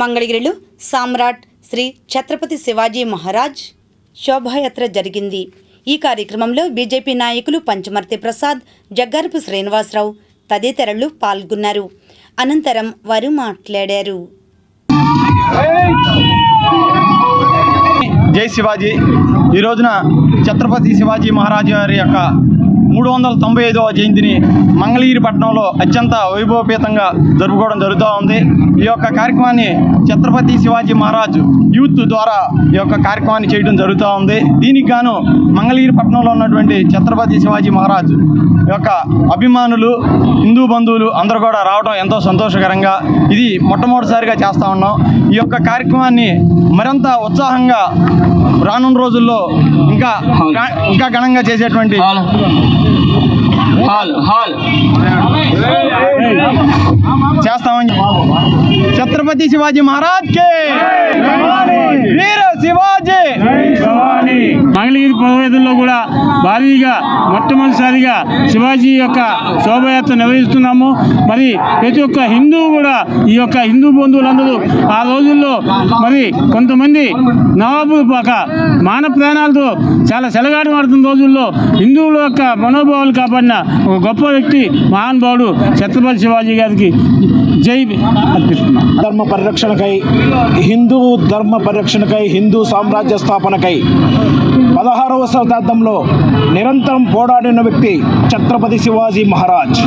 మంగళగిరిలో సామ్రాట్ శ్రీ ఛత్రపతి శివాజీ మహారాజ్ శోభాయాత్ర జరిగింది. ఈ కార్యక్రమంలో బీజేపీ నాయకులు పంచమర్తి ప్రసాద్ జగ్గారపు శ్రీనివాసరావు తదితరులు పాల్గొన్నారు. అనంతరం వారు మాట్లాడారు. జై శివాజీ. ఈ రోజున ఛత్రపతి శివాజీ మహారాజు వారి యొక్క మూడు వందల తొంభై ఐదవ జయంతిని మంగళగిరి పట్టణంలో అత్యంత వైభవపేతంగా జరుపుకోవడం జరుగుతూ ఉంది. ఈ యొక్క కార్యక్రమాన్ని ఛత్రపతి శివాజీ మహారాజ్ యూత్ ద్వారా ఈ యొక్క కార్యక్రమాన్ని చేయడం జరుగుతూ ఉంది. దీనికి గాను మంగళగిరి పట్టణంలో ఉన్నటువంటి ఛత్రపతి శివాజీ మహారాజ్ యొక్క అభిమానులు హిందూ బంధువులు అందరూ కూడా రావడం ఎంతో సంతోషకరంగా ఇది మొట్టమొదటిసారిగా చేస్తూ ఉన్నాం. ఈ యొక్క కార్యక్రమాన్ని మరింత ఉత్సాహంగా రానున్న రోజుల్లో ఇంకా ఇంకా ఘనంగా చేసేటువంటి హాల్ హాల్ హాల్ చేస్తామని ఛత్రపతి శివాజీ మహారాజ్ కే వీర శివాజీ! మంగళగిరి పదవేదుల్లో కూడా భారీగా మొట్టమొదటిసారిగా శివాజీ యొక్క శోభయాత్ర నిర్వహిస్తున్నాము. మరి ప్రతి ఒక్క హిందువు కూడా ఈ యొక్క హిందూ బంధువులందరూ ఆ రోజుల్లో మరి కొంతమంది నవాబులు పాక మాన ప్రాణాలతో చాలా సెలగాడు మాడుతున్న రోజుల్లో హిందువుల యొక్క మనోభావాలు కాపాడిన ఒక గొప్ప వ్యక్తి మహానుభావుడు ఛత్రపతి శివాజీ గారికి జై అర్పిస్తున్నాం. ధర్మ పరిరక్షణకై హిందూ ధర్మ పరిరక్షణకై హిందూ హిందూ సామ్రాజ్య స్థాపనకై పదహారవ శతాబ్దంలో నిరంతరం పోరాడిన వ్యక్తి ఛత్రపతి శివాజీ మహారాజ్.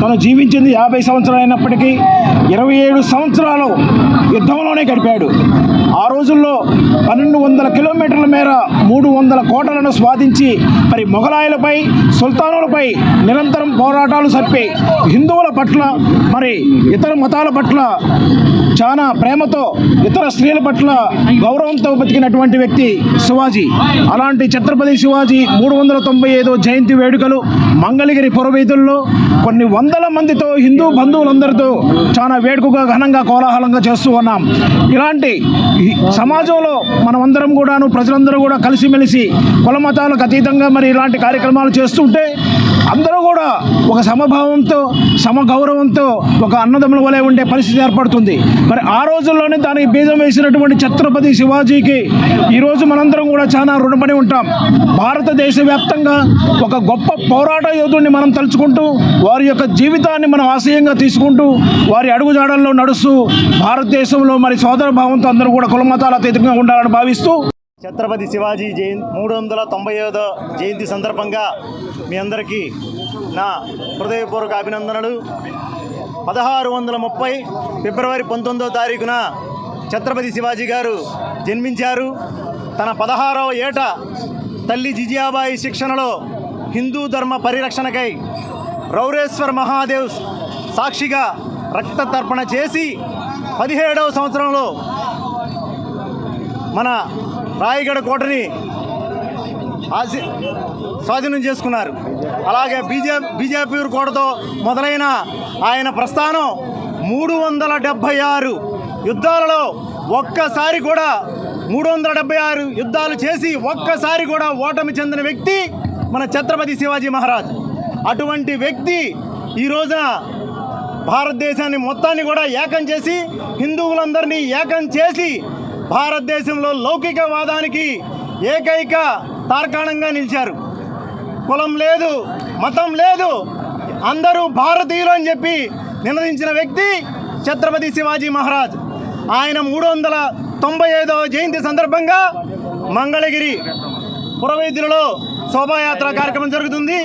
తను జీవించింది యాభై సంవత్సరాలు అయినప్పటికీ ఇరవై ఏడు సంవత్సరాలు యుద్ధంలోనే గడిపాడు. ఆ రోజుల్లో పన్నెండు వందల కిలోమీటర్ల మేర మూడు వందల కోటలను స్వాధించి మరి మొఘలాయులపై సుల్తానులపై నిరంతరం పోరాటాలు సరిపి హిందువుల పట్ల మరి ఇతర మతాల పట్ల చాలా ప్రేమతో ఇతర స్త్రీల పట్ల గౌరవంతో బతికినటువంటి వ్యక్తి శివాజీ. అలాంటి ఛత్రపతి శివాజీ మూడు వందల తొంభై ఐదో జయంతి వేడుకలు మంగళగిరి పురవీధుల్లో కొన్ని వందల మందితో హిందూ బంధువులందరితో చాలా వేడుకగా ఘనంగా కోలాహలంగా చేస్తూ ఉన్నాం. ఇలాంటి సమాజంలో మనమందరం కూడాను ప్రజలందరూ కూడా కలిసిమెలిసి కుల మతాలకు అతీతంగా మరి ఇలాంటి కార్యక్రమాలు చేస్తుంటే అందరూ కూడా ఒక సమభావంతో సమగౌరవంతో ఒక అన్నదమ్ముల వలె ఉండే పరిస్థితి ఏర్పడుతుంది. మరి ఆ రోజుల్లోనే దానికి బీజం వేసినటువంటి ఛత్రపతి శివాజీకి ఈరోజు మనందరం కూడా చాలా రుణపడి ఉంటాం. భారతదేశ వ్యాప్తంగా ఒక గొప్ప పోరాట యోధుడిని మనం తలుచుకుంటూ వారి యొక్క జీవితాన్ని మనం ఆశయంగా తీసుకుంటూ వారి అడుగుజాడల్లో నడుస్తూ భారతదేశంలో మరి సోదర భావంతో అందరూ కూడా కులమతాల అతీతంగా ఉండాలని భావిస్తూ ఛత్రపతి శివాజీ జయంతి మూడు వందల తొంభై ఐదో జయంతి సందర్భంగా మీ అందరికీ నా హృదయపూర్వక అభినందనలు. పదహారు వందల ముప్పై ఫిబ్రవరి పంతొమ్మిదో తారీఖున ఛత్రపతి శివాజీ గారు జన్మించారు. తన పదహారవ ఏట తల్లి జిజియాబాయి శిక్షణలో హిందూ ధర్మ పరిరక్షణకై రౌరేశ్వర్ మహాదేవ్ సాక్షిగా రక్త తర్పణ చేసి పదిహేడవ సంవత్సరంలో మన రాయగడ కోటని స్వాధీనం చేసుకున్నారు. అలాగే బీజే బీజేపీ కోటతో మొదలైన ఆయన ప్రస్థానం మూడు వందల డెబ్భై ఆరు యుద్ధాలలో ఒక్కసారి కూడా మూడు వందల డెబ్బై ఆరు యుద్ధాలు చేసి ఒక్కసారి కూడా ఓటమి చెందిన వ్యక్తి మన ఛత్రపతి శివాజీ మహారాజ్. అటువంటి వ్యక్తి ఈ రోజున భారతదేశాన్ని మొత్తాన్ని కూడా ఏకం చేసి హిందువులందరినీ ఏకం చేసి భారతదేశంలో లౌకికవాదానికి ఏకైక తార్కాణంగా నిలిచారు. కులం లేదు మతం లేదు. అందరూ భారతీయులు అని చెప్పి నినదించిన వ్యక్తి ఛత్రపతి శివాజీ మహారాజ్. ఆయన మూడు వందల తొంభై ఐదవ జయంతి సందర్భంగా మంగళగిరి పురవైద్యులలో శోభాయాత్ర కార్యక్రమం జరుగుతుంది.